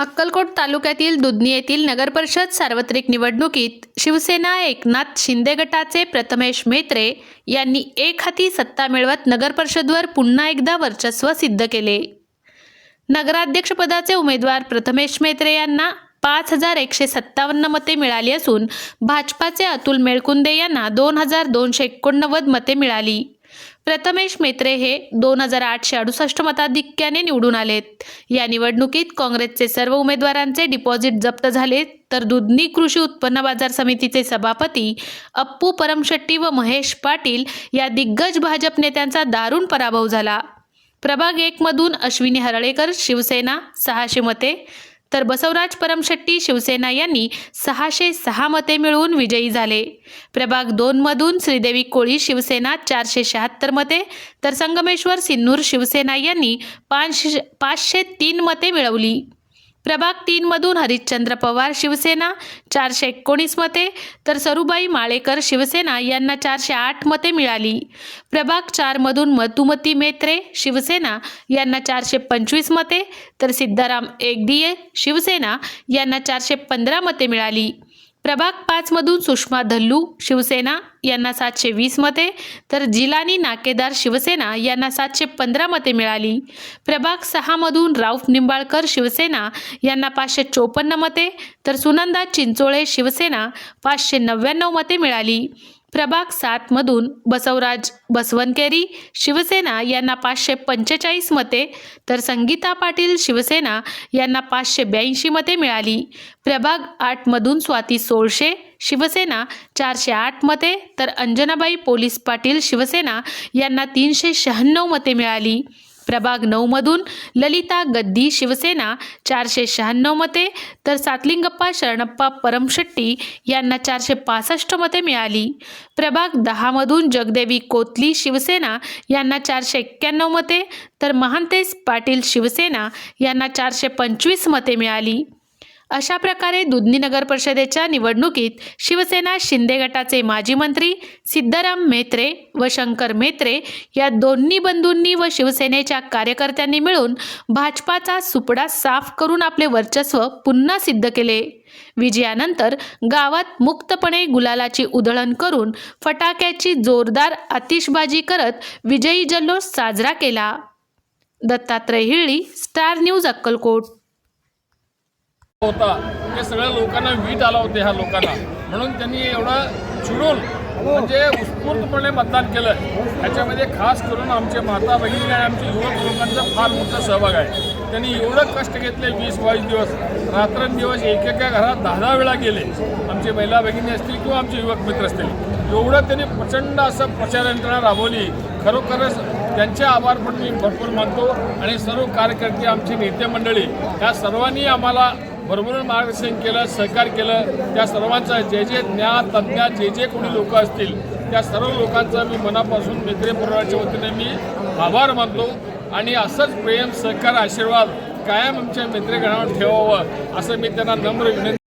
अक्कलकोट तालुक्यातील दुधनी येथील नगरपरिषद सार्वत्रिक निवडणुकीत शिवसेना एकनाथ शिंदे गटाचे प्रथमेश मेत्रे यांनी एक हाती सत्ता मिळवत नगरपरिषदवर पुन्हा एकदा वर्चस्व सिद्ध केले. नगराध्यक्षपदाचे उमेदवार प्रथमेश मेत्रे यांना पाच हजार एकशे सत्तावन्न मते मिळाली असून भाजपाचे अतुल मेळकुंदे यांना दोन हजार दोनशे एकोणनव्वद मते मिळाली. प्रथमेश मेत्रे हे दोन हजार आठशे अडुसष्ट मताधिक्याने निवडून आलेत. या निवडणुकीत काँग्रेसचे सर्व उमेदवारांचे डिपॉझिट जप्त झाले तर दुधनी कृषी उत्पन्न बाजार समितीचे सभापती अप्पू परमशेट्टी व महेश पाटील या दिग्गज भाजप नेत्यांचा दारुण पराभव झाला. प्रभाग एकमधून अश्विनी हरळेकर शिवसेना सहाशे मते तर बसवराज परमशेट्टी शिवसेना यांनी सहाशे सहा मते मिळवून विजयी झाले. प्रभाग दोनमधून श्रीदेवी कोळी शिवसेना चारशे शहात्तर मते तर संगमेश्वर सिन्नूर शिवसेना यांनी पाचशे पाचशे तीन मते मिळवली. प्रभाग तीनमधून हरिश्चंद्र पवार शिवसेना चारशे एकोणीस मते. तर सरुबाई माळेकर शिवसेना यांना चारशे आठ मते मिळाली. प्रभाग चारमधून मधुमती मेत्रे शिवसेना यांना चारशे पंचवीस मते. तर सिद्धाराम एकडिये शिवसेना यांना चारशे पंधरा मते मिळाली. प्रभाग पाचमधून सुषमा धल्लू शिवसेना यांना सातशे वीस मते तर जिलानी नाकेदार शिवसेना यांना सातशे पंधरा मते मिळाली. प्रभाग सहामधून राऊफ निंबाळकर शिवसेना यांना पाचशे चोपन्न मते तर सुनंदा चिंचोळे शिवसेना पाचशे नव्याण्णव मते मिळाली. प्रभाग सातमधून बसवराज बसवनकेरी शिवसेना यांना पाचशे पंचेचाळीस मते तर संगीता पाटील शिवसेना यांना पाचशे ब्याऐंशी मते मिळाली. प्रभाग आठमधून स्वाती सोळशे शिवसेना चारशे आठ मते तर अंजनाबाई पोलीस पाटील शिवसेना यांना तीनशे शहाण्णव मते मिळाली. प्रभाग नऊमधून ललिता गद्दी शिवसेना चारशे शहाण्णव मते तर सातलिंगप्पा शरणप्पा परमशेट्टी यांना चारशे पासष्ट मते मिळाली. प्रभाग दहामधून जगदेवी कोतली शिवसेना यांना चारशे एक्क्याण्णव मते तर महांतेश पाटील शिवसेना यांना चारशे पंचवीस मते मिळाली. अशा प्रकारे दुधनी नगर परिषदेच्या निवडणुकीत शिवसेना शिंदे गटाचे माजी मंत्री सिद्धराम मेत्रे व शंकर मेत्रे या दोन्ही बंधूंनी व शिवसेनेच्या कार्यकर्त्यांनी मिळून भाजपाचा सुपडा साफ करून आपले वर्चस्व पुन्हा सिद्ध केले. विजयानंतर गावात मुक्तपणे गुलालाची उधळण करून फटाक्याची जोरदार आतिषबाजी करत विजयी जल्लोष साजरा केला. Dattatray Hili Star News Akkalkot. होता. ते सगळ्या लोकांना वीट आला होते ह्या लोकांना. म्हणून त्यांनी एवढं चिडून म्हणजे उत्स्फूर्तपणे मतदान केलं. ह्याच्यामध्ये खास करून आमचे माता बहिणी आणि आमच्या युवक लोकांचा फार मोठा सहभाग आहे. त्यांनी एवढं कष्ट घेतले वीस बावीस दिवस. रात्रंदिवस एकेका घरात दहा दहा वेळा गेले. आमचे महिला भगिनी असतील किंवा आमचे युवक मित्र असतील. एवढं त्यांनी प्रचंड असं प्रचार यंत्रणा राबवली. खरोखरच त्यांचे आभार पण मी भरपूर मानतो. आणि सर्व कार्यकर्ते आमची नेते मंडळी या सर्वांनी आम्हाला भरभरून मार्गदर्शन केलं सहकार केलं त्या सर्वांचं जे जे ज्ञान तज्ज्ञ जे जे कोणी लोक असतील त्या सर्व लोकांचा मी मनापासून मित्र परिवाराच्या वतीने मी आभार मानतो आणि असंच प्रेम सहकार आशीर्वाद कायम आमच्या मित्रगणावर ठेवावं असं मी त्यांना नम्र विनंती